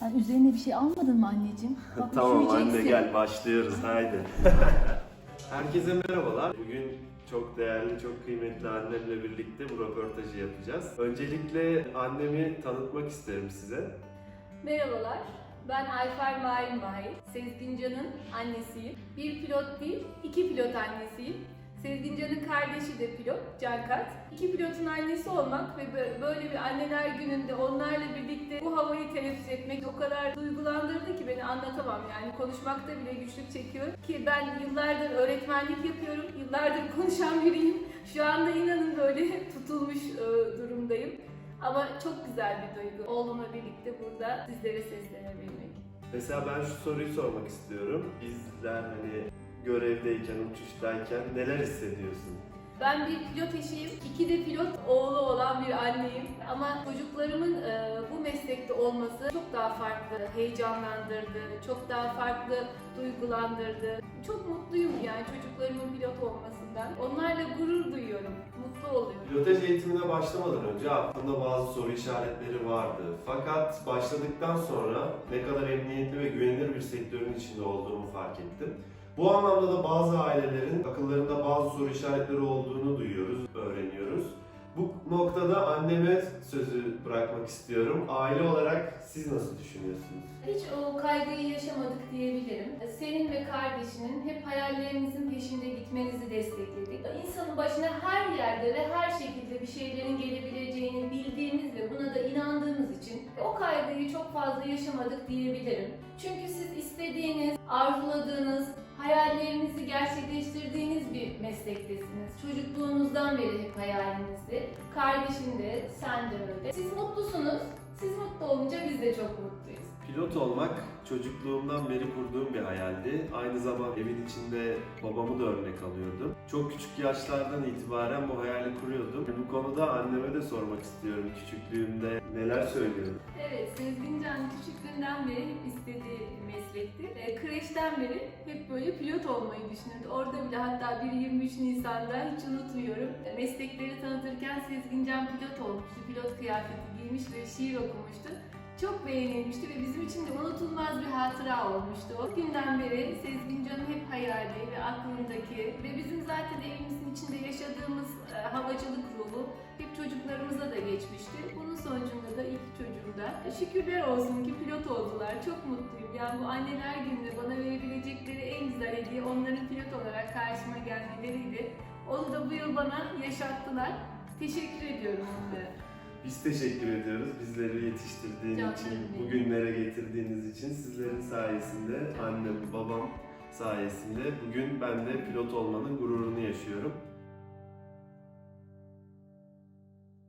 Sen üzerine bir şey almadın mı anneciğim? Bak tamam anne üşüyeceksin. gel başlıyoruz haydi. Herkese merhabalar. Bugün çok değerli, çok kıymetli annemle birlikte bu röportajı yapacağız. Öncelikle annemi tanıtmak isterim size. Merhabalar, ben Ayfer Mahir Mahir. Sezgincan'ın annesiyim. Bir pilot değil, iki pilot annesiyim. Sezgincan'ın kardeşi de pilot, Cankat. İki pilotun annesi olmak ve bö- böyle bir anneler gününde onlarla birlikte bu etmek o kadar duygulandırdı ki beni anlatamam yani. Konuşmakta bile güçlük çekiyorum ki ben yıllardır öğretmenlik yapıyorum, yıllardır konuşan biriyim. Şu anda inanın böyle tutulmuş e, durumdayım. Ama çok güzel bir duygu. Oğlumla birlikte burada sizlere seslenebilmek. Mesela ben şu soruyu sormak istiyorum. Bizler hani görevdeyken, uçuştayken neler hissediyorsun? Ben bir pilot eşiyim, iki de pilot oğlu olan bir anneyim. Ama çocuklarımın e, bu meslekte olması çok daha farklı heyecanlandırdı, çok daha farklı duygulandırdı. Çok mutluyum yani çocuklarımın pilot olmasından. Onlarla gurur duyuyorum, mutlu oluyorum. Pilotaj eğitimine başlamadan önce aklımda bazı soru işaretleri vardı. Fakat başladıktan sonra ne kadar emniyetli ve güvenilir bir sektörün içinde olduğumu fark ettim. Bu anlamda da bazı ailelerin akıllarında bazı soru işaretleri olduğunu duyuyoruz, öğreniyoruz. Bu noktada anneme sözü bırakmak istiyorum. Aile olarak siz nasıl düşünüyorsunuz? Hiç o kaygıyı yaşamadık diyebilirim. Senin ve kardeşinin hep hayallerinizin peşinde gitmenizi destekledik. İnsanın başına her yerde ve her şekilde bir şeylerin gelebileceğini bildiğimiz ve buna da inandığımız için o kaygıyı çok fazla yaşamadık diyebilirim. Çünkü siz istediğiniz, arzuladığınız, hayallerinizi gerçekleştirdiğiniz bir meslektesiniz. Çocukluğunuzdan beri hep hayalinizdi. Kardeşin de, sen de öyle. Siz mutlusunuz. Siz mutlu olunca biz de çok mutluyuz. Pilot olmak çocukluğumdan beri kurduğum bir hayaldi. Aynı zamanda evin içinde babamı da örnek alıyordum. Çok küçük yaşlardan itibaren bu hayali kuruyordum. Bu konuda anneme de sormak istiyorum küçüklüğümde neler söylüyordu. Evet, Sezgincan küçüklüğünden beri hep istediği kreşten beri hep böyle pilot olmayı düşünürdü. Orada bile hatta bir 23 Nisan'da hiç unutmuyorum. E, meslekleri tanıtırken Sezgincan pilot olmuştu. Pilot kıyafeti giymiş ve şiir okumuştu. Çok beğenilmişti ve bizim için de unutulmaz bir hatıra olmuştu. O günden beri Sezgincan'ın hep hayali ve aklındaki ve bizim zaten evimizin içinde yaşadığımız e, havacılık ruhu hep çocuklarımıza da geçmişti. Bunun sonucunda da ilk çocuğumda şükürler olsun ki pilot oldular. Çok mutluyum. Yani bu anneler gününde bana verebilecekleri en güzel hediye onların pilot olarak karşıma gelmeleriydi. Onu da bu yıl bana yaşattılar. Teşekkür ediyorum onlara. Biz teşekkür ediyoruz bizleri yetiştirdiğin Canım için, bugünlere getirdiğiniz için. Sizlerin sayesinde, annem, babam sayesinde bugün ben de pilot olmanın gururunu yaşıyorum.